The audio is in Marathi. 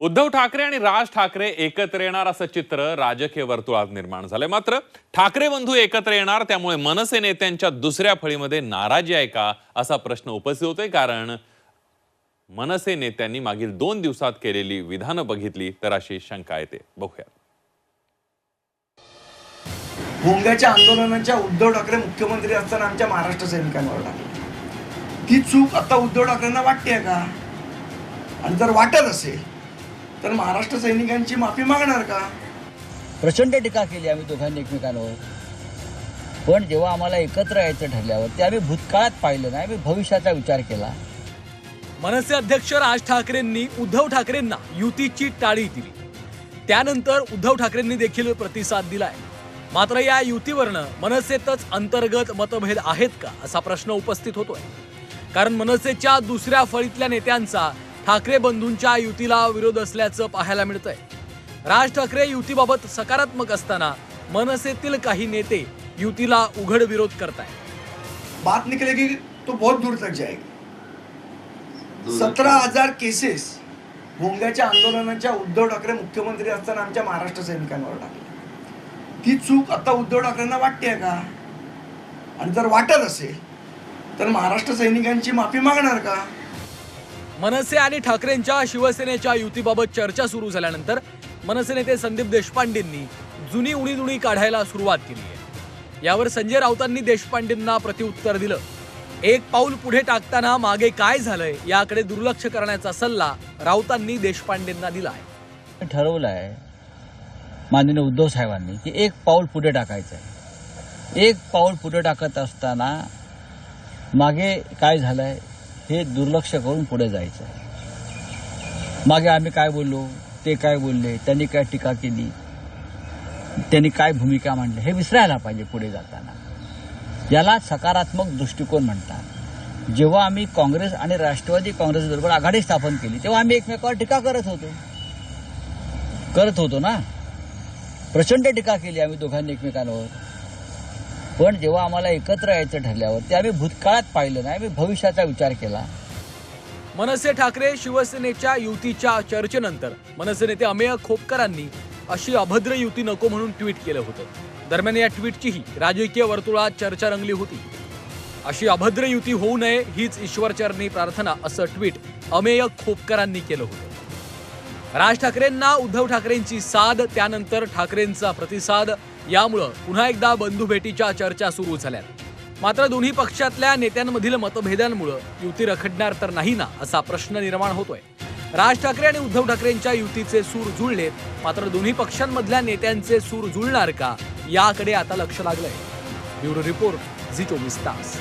उद्धव ठाकरे आणि राज ठाकरे एकत्र येणार असं चित्र राजकीय वर्तुळात निर्माण झालंय. मात्र ठाकरे बंधू एकत्र येणार त्यामुळे मनसे नेत्यांच्या दुसऱ्या फळीमध्ये नाराजी आहे का असा प्रश्न उपस्थित होतोय. कारण मनसे नेत्यांनी मागील दोन दिवसात केलेली विधानं बघितली तर अशी शंका येते. बघूया भोंग्याच्या आंदोलनाच्या उद्धव ठाकरे मुख्यमंत्री असताना आमच्या महाराष्ट्र सैनिकांवर ती चूक आता उद्धव ठाकरेंना वाटते का? आणि जर वाटत असेल तर महाराष्ट्र सैनिकांची माफी मागणार का? प्रचंड टीका केली आम्ही दोघांनी एकमेकांवर. पण जेव्हा आम्हाला एकत्र यायचं ठरल्यावर ते आम्ही भूतकाळात पाहिलं नाही आम्ही भविष्याचा विचार केला. मनसे अध्यक्ष राज ठाकरेंनी उद्धव ठाकरेंना युतीची टाळी दिली. त्यानंतर उद्धव ठाकरेंनी देखील प्रतिसाद दिलाय. मात्र या युतीवरनं मनसेतच अंतर्गत मतभेद आहेत का असा प्रश्न उपस्थित होतोय. कारण मनसेच्या दुसऱ्या फळीतल्या नेत्यांचा ठाकरे बंधूंच्या युतीला विरोध असल्याचं पाहायला मिळतंय. राज ठाकरे युतीबाबत सकारात्मक असताना मनसेतील काही नेते युतीला उघड विरोध करतायत. बात निकलेगी तो बहुत दूर तक जाएगी. सतरा हजार केसेस भोंग्याच्या आंदोलनाच्या उद्धव ठाकरे मुख्यमंत्री असताना आमच्या महाराष्ट्र सैनिकांवर टाकली. ती चूक आता उद्धव ठाकरेंना वाटते का? आणि जर वाटत असेल तर महाराष्ट्र सैनिकांची माफी मागणार का? मनसे आणि ठाकरेंच्या शिवसेनेच्या युतीबाबत चर्चा सुरू झाल्यानंतर मनसे नेते संदीप देशपांडेंनी जुनी उणीदुणी काढायला सुरुवात केली आहे. यावर संजय राऊतांनी देशपांडेंना प्रत्युत्तर दिलं. एक पाऊल पुढे टाकताना मागे काय झालंय याकडे दुर्लक्ष करण्याचा सल्ला राऊतांनी देशपांडेंना दिला आहे ठरवलं आहे माननीय उद्धव साहेबांनी की एक पाऊल पुढे टाकायचं आहे एक पाऊल पुढे टाकत असताना मागे काय झालंय हे दुर्लक्ष करून पुढे जायचं. आहे मागे आम्ही काय बोललो? ते काय बोलले? त्यांनी काय टीका केली? त्यांनी काय भूमिका मांडली? हे विसरायला पाहिजे पुढे जाताना. याला सकारात्मक दृष्टिकोन म्हणतात. जेव्हा आम्ही काँग्रेस आणि राष्ट्रवादी काँग्रेस बरोबर आघाडी स्थापन केली तेव्हा आम्ही एकमेकावर टीका करत होतो. करत होतो ना? प्रचंड टीका केली आम्ही दोघांनी एकमेकांवर. पण जेव्हा आम्हाला एकत्र यायचं ठरल्यावर ते आम्ही भूतकाळात पाहिलं नाही आम्ही भविष्याचा विचार केला. मनसे ठाकरे शिवसेनेच्या युतीच्या चर्चेनंतर मनसे नेते अमेय खोपकरांनी अशी अभद्र युती नको म्हणून ट्विट केलं होतं. दरम्यान या ट्विटचीही राजकीय वर्तुळात चर्चा रंगली होती. अशी अभद्र युती होऊ नये हीच ईश्वरचरणी प्रार्थना असं ट्विट अमेय खोपकरांनी केलं होतं. राज ठाकरेंना उद्धव ठाकरेंची साध त्यानंतर ठाकरेंचा प्रतिसाद यामुळं पुन्हा एकदा बंधुभेटीच्या चर्चा सुरू झाल्यात. मात्र दोन्ही पक्षातल्या नेत्यांमधील मतभेदांमुळं युती रखडणार तर नाही ना असा प्रश्न निर्माण होतोय. राज ठाकरे आणि उद्धव ठाकरेंच्या युतीचे सूर जुळलेत मात्र दोन्ही पक्षांमधल्या नेत्यांचे सूर जुळणार का याकडे आता लक्ष लागलंय. ब्युरो रिपोर्ट झी चोवीस तास.